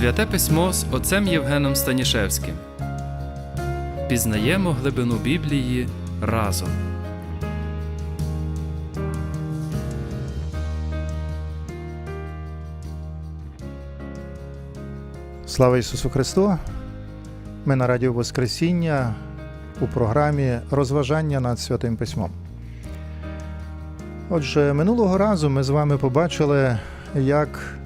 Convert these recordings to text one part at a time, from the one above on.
Святе письмо з отцем Євгеном Станішевським. Пізнаємо глибину Біблії разом. Слава Ісусу Христу! Ми на Радіо Воскресіння у програмі Розважання над Святим Письмом. Отже, минулого разу ми з вами побачили, як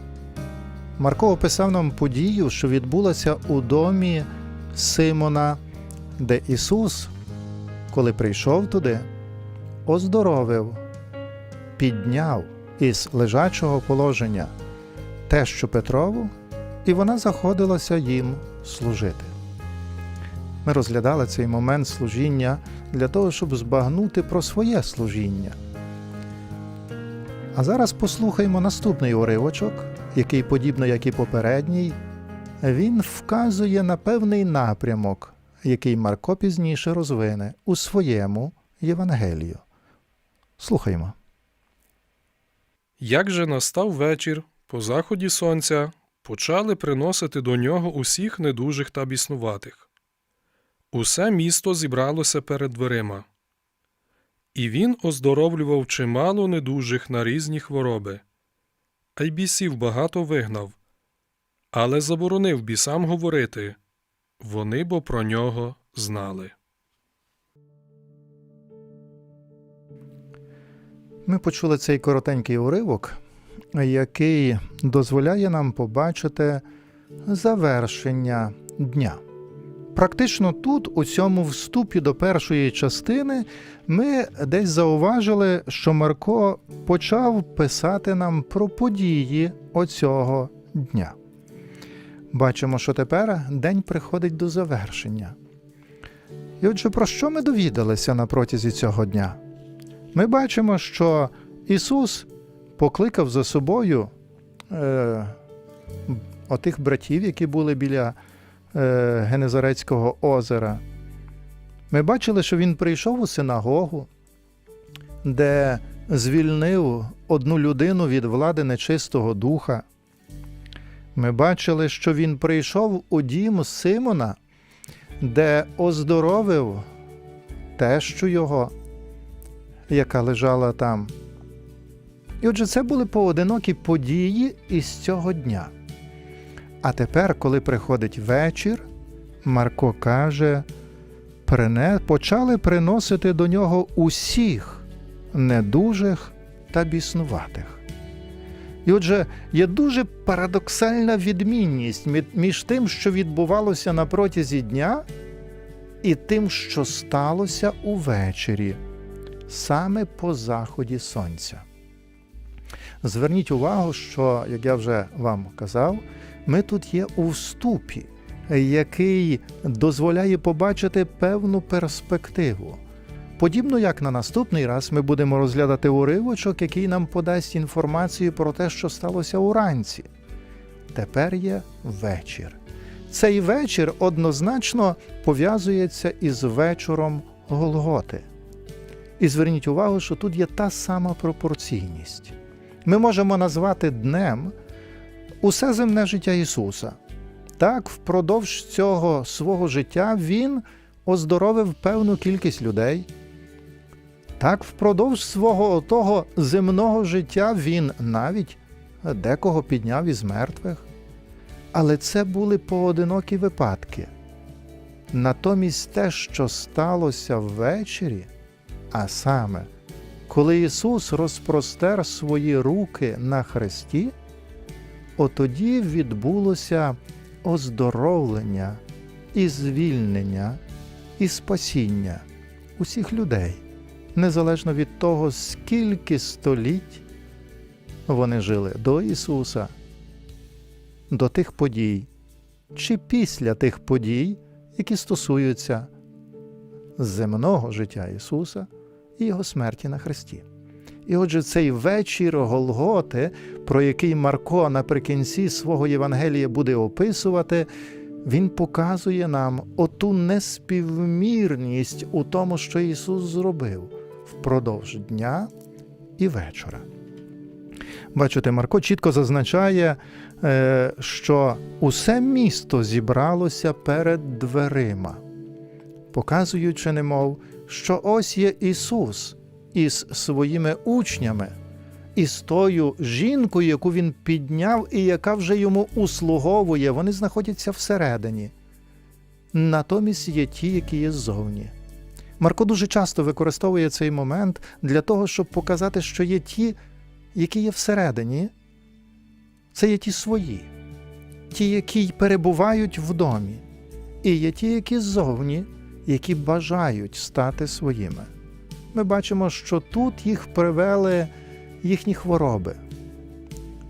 Марко описав нам подію, що відбулася у домі Симона, де Ісус, коли прийшов туди, оздоровив, підняв із лежачого положення тещу Петрову і вона заходилася їм служити. Ми розглядали цей момент служіння для того, щоб збагнути про своє служіння. А зараз послухаймо наступний уривочок, який, подібно як і попередній, він вказує на певний напрямок, який Марко пізніше розвине у своєму Євангелію. Слухаймо. Як же настав вечір, по заході сонця, почали приносити до нього усіх недужих та біснуватих. Усе місто зібралося перед дверима. І він оздоровлював чимало недужих на різні хвороби, а й бісів багато вигнав, але заборонив бісам говорити вони бо про нього знали. Ми почули цей коротенький уривок, який дозволяє нам побачити завершення дня. Практично тут, у цьому вступі до першої частини, ми десь зауважили, що Марко почав писати нам про події оцього дня. Бачимо, що тепер день приходить до завершення. І отже, про що ми довідалися на протязі цього дня? Ми бачимо, що Ісус покликав за собою е, отих братів, які були біля Генезарецького озера. Ми бачили, що Він прийшов у синагогу, де звільнив одну людину від влади нечистого духа. Ми бачили, що Він прийшов у дім Симона, де оздоровив тещу його яка лежала там. І отже, це були поодинокі події із цього дня. А тепер, коли приходить вечір, Марко каже, «Прине- почали приносити до нього усіх недужих та біснуватих. І отже, є дуже парадоксальна відмінність між тим, що відбувалося на протязі дня, і тим, що сталося увечері саме по заході сонця. Зверніть увагу, що, як я вже вам казав, ми тут є у вступі, який дозволяє побачити певну перспективу. Подібно як на наступний раз ми будемо розглядати уривочок, який нам подасть інформацію про те, що сталося уранці. Тепер є вечір. Цей вечір однозначно пов'язується із вечором Голготи. І зверніть увагу, що тут є та сама пропорційність. Ми можемо назвати днем усе земне життя Ісуса. Так, впродовж цього свого життя Він оздоровив певну кількість людей. Так, впродовж свого того земного життя Він навіть декого підняв із мертвих. Але це були поодинокі випадки. Натомість те, що сталося ввечері, а саме, коли Ісус розпростер свої руки на хресті, отоді відбулося оздоровлення і звільнення і спасіння усіх людей, незалежно від того, скільки століть вони жили до Ісуса, до тих подій, чи після тих подій, які стосуються земного життя Ісуса і Його смерті на Христі. І отже, цей вечір Голготи, про який Марко наприкінці свого Євангелія буде описувати, він показує нам оту неспівмірність у тому, що Ісус зробив впродовж дня і вечора. Бачите, Марко чітко зазначає, е, що усе місто зібралося перед дверима, показуючи, немов, що ось є Ісус із своїми учнями, із тою жінкою, яку він підняв і яка вже йому услуговує, вони знаходяться всередині. Натомість є ті, які є ззовні. Марко дуже часто використовує цей момент для того, щоб показати, що є ті, які є всередині, це є ті свої, ті, які перебувають в домі, і є ті, які ззовні, які бажають стати своїми. Ми бачимо, що тут їх привели їхні хвороби.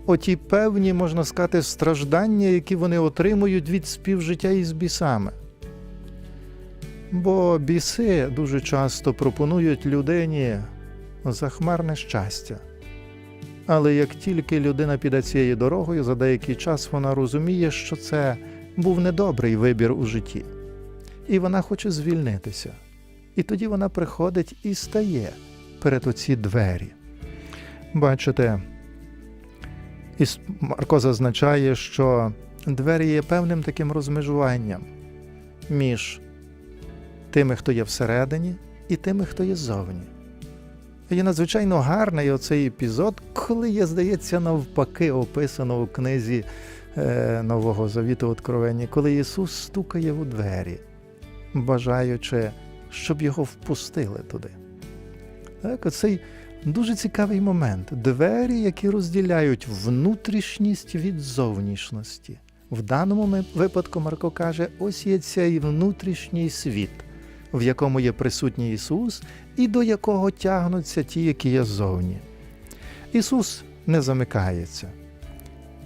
Оті певні, можна сказати, страждання, які вони отримують від співжиття із бісами. Бо біси дуже часто пропонують людині захмарне щастя. Але як тільки людина піде цією дорогою, за деякий час вона розуміє, що це був недобрий вибір у житті, і вона хоче звільнитися. І тоді вона приходить і стає перед оці двері. Бачите, Марко зазначає, що двері є певним таким розмежуванням між тими, хто є всередині, і тими, хто є ззовні. Є надзвичайно гарний оцей епізод, коли є, здається, навпаки описано у книзі е, Нового Завіту Откровення, коли Ісус стукає у двері, бажаючи, щоб його впустили туди. Так, оцей дуже цікавий момент. Двері, які розділяють внутрішність від зовнішності. В даному випадку Марко каже: ось є цей внутрішній світ, в якому є присутній Ісус, і до якого тягнуться ті, які є ззовні. Ісус не замикається,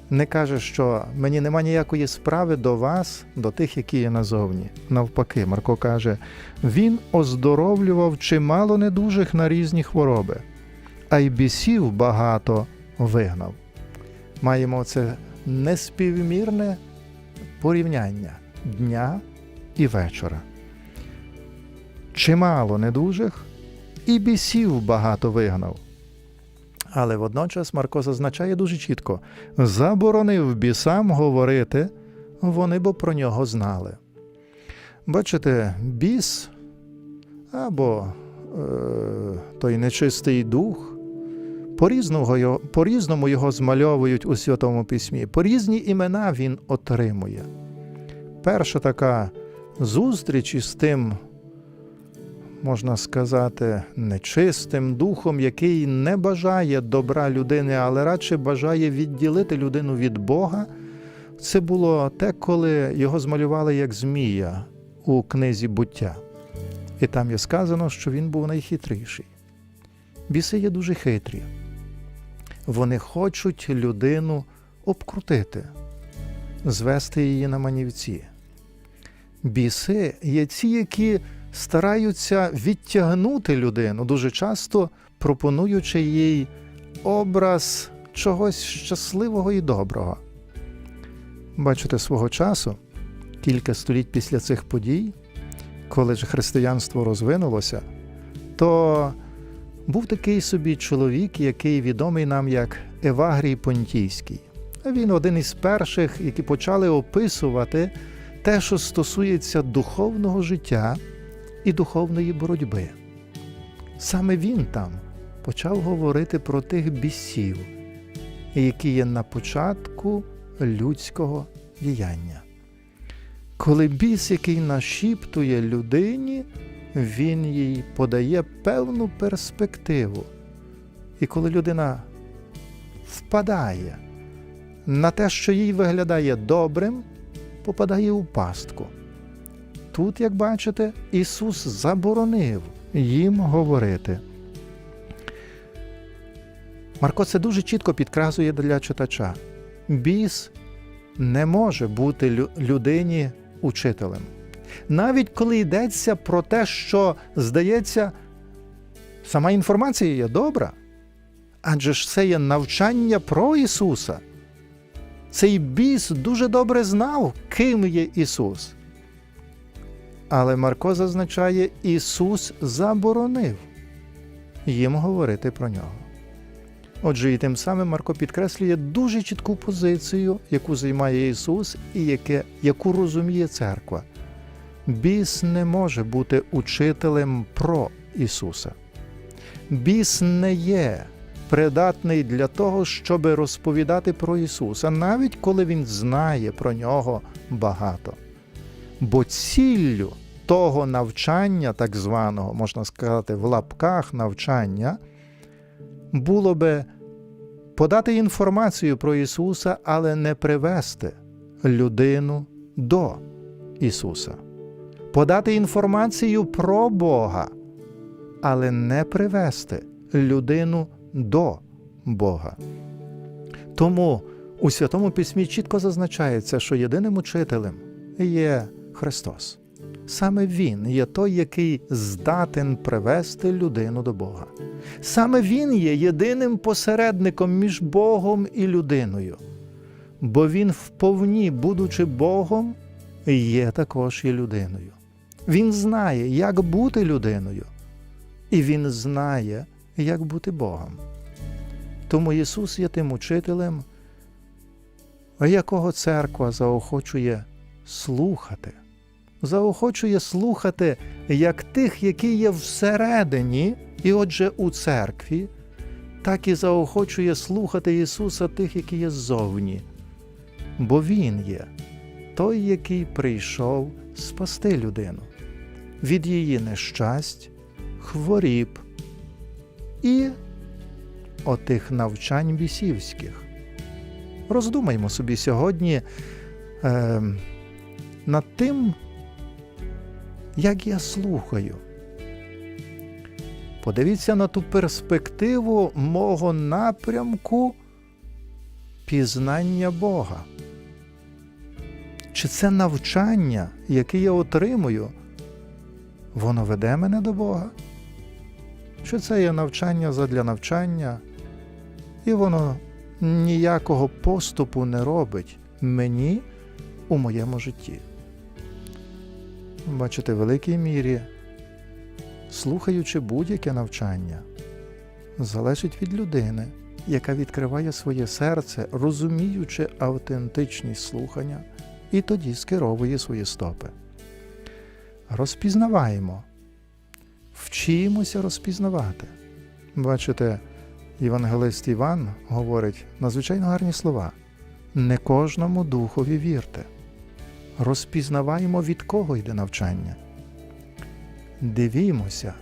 не каже, що мені нема ніякої справи до вас, до тих, які є назовні. Навпаки, Марко каже, Він оздоровлював чимало недужих на різні хвороби, а й бісів багато вигнав. Маємо це неспівмірне порівняння дня і вечора. Чимало недужих і бісів багато вигнав. Але водночас Марко зазначає дуже чітко: заборонив бісам говорити, вони бо про нього знали. Бачите, біс або е, той нечистий дух, по-різному його, його змальовують у Святому Письмі, по різні імена він отримує. Перша така зустріч із тим можна сказати, нечистим духом, який не бажає добра людини, але радше бажає відділити людину від Бога. Це було те, коли його змалювали як Змія у книзі буття. І там є сказано, що він був найхитріший. Біси є дуже хитрі. Вони хочуть людину обкрутити, звести її на манівці. Біси є ті, які стараються відтягнути людину, дуже часто пропонуючи їй образ чогось щасливого і доброго. Бачите, свого часу, кілька століть після цих подій, коли ж християнство розвинулося, то був такий собі чоловік, який відомий нам як Евагрій Понтійський. Він один із перших, які почали описувати те, що стосується духовного життя і духовної боротьби. Саме він там почав говорити про тих бісів, які є на початку людського діяння. Коли біс, який нашіптує людині, він їй подає певну перспективу. І коли людина впадає на те, що їй виглядає добрим, попадає у пастку. Тут, як бачите, Ісус заборонив їм говорити. Марко це дуже чітко підкразує для читача. Біс не може бути людині учителем. Навіть коли йдеться про те, що, здається, сама інформація є добра, адже ж це є навчання про Ісуса. Цей біс дуже добре знав, ким є Ісус. Але Марко зазначає, Ісус заборонив їм говорити про нього. Отже, і тим самим Марко підкреслює дуже чітку позицію, яку займає Ісус, і яке, яку розуміє церква. Біс не може бути учителем про Ісуса. Біс не є придатний для того, щоб розповідати про Ісуса, навіть коли Він знає про нього багато. Бо ціллю того навчання, так званого, можна сказати, в лапках навчання, було би подати інформацію про Ісуса, але не привести людину до Ісуса, подати інформацію про Бога, але не привести людину до Бога. Тому у Святому Письмі чітко зазначається, що єдиним учителем є Христос. Саме Він є той, який здатен привести людину до Бога. Саме Він є єдиним посередником між Богом і людиною, бо Він вповні, будучи Богом, є також і людиною. Він знає, як бути людиною, і Він знає, як бути Богом. Тому Ісус є тим учителем, якого церква заохочує слухати заохочує слухати як тих, які є всередині, і отже у церкві, так і заохочує слухати Ісуса тих, які є ззовні. Бо Він є той, який прийшов спасти людину від її нещасть, хворіб і отих навчань бісівських. Роздумаймо собі сьогодні е, над тим, як я слухаю. Подивіться на ту перспективу мого напрямку пізнання Бога. Чи це навчання, яке я отримую, воно веде мене до Бога? Чи це є навчання задля навчання, і воно ніякого поступу не робить мені у моєму житті? Бачите, в великій мірі, слухаючи будь-яке навчання, залежить від людини, яка відкриває своє серце, розуміючи автентичність слухання, і тоді скеровує свої стопи. Розпізнаваємо, вчимося розпізнавати. Бачите, Євангелист Іван говорить надзвичайно гарні слова: не кожному духові вірте розпізнаваємо, від кого йде навчання. Дивімося,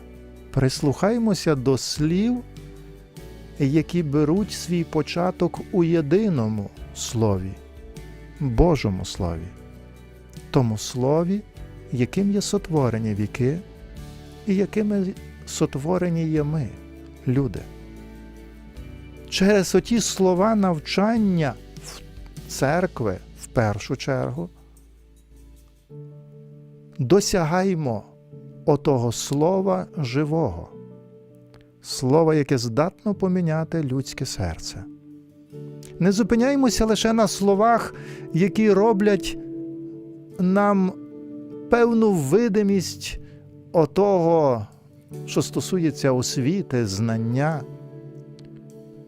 прислухаємося до слів, які беруть свій початок у єдиному слові, Божому Слові, тому слові, яким є сотворені віки, і якими сотворені є ми, люди. Через оті слова навчання в церкви в першу чергу досягаймо отого слова живого, слова, яке здатно поміняти людське серце. Не зупиняємося лише на словах, які роблять нам певну видимість отого, що стосується освіти, знання,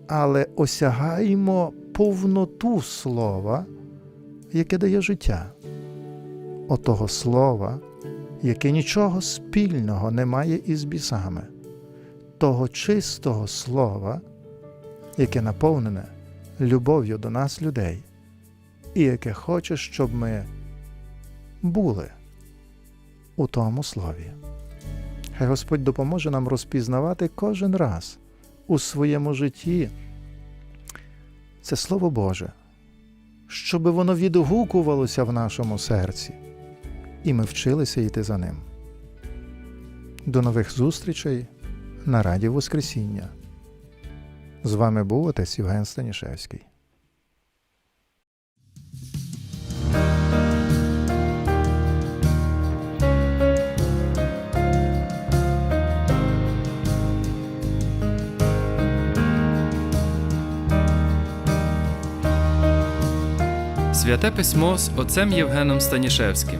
але осягаємо повноту слова, яке дає життя отого слова, яке нічого спільного не має із бісами, того чистого слова, яке наповнене любов'ю до нас, людей, і яке хоче, щоб ми були у тому слові. Хай Господь допоможе нам розпізнавати кожен раз у своєму житті це Слово Боже, щоб воно відгукувалося в нашому серці і ми вчилися йти за ним. До нових зустрічей на Раді Воскресіння. З вами був отець Євген Станішевський. Святе письмо з отцем Євгеном Станішевським.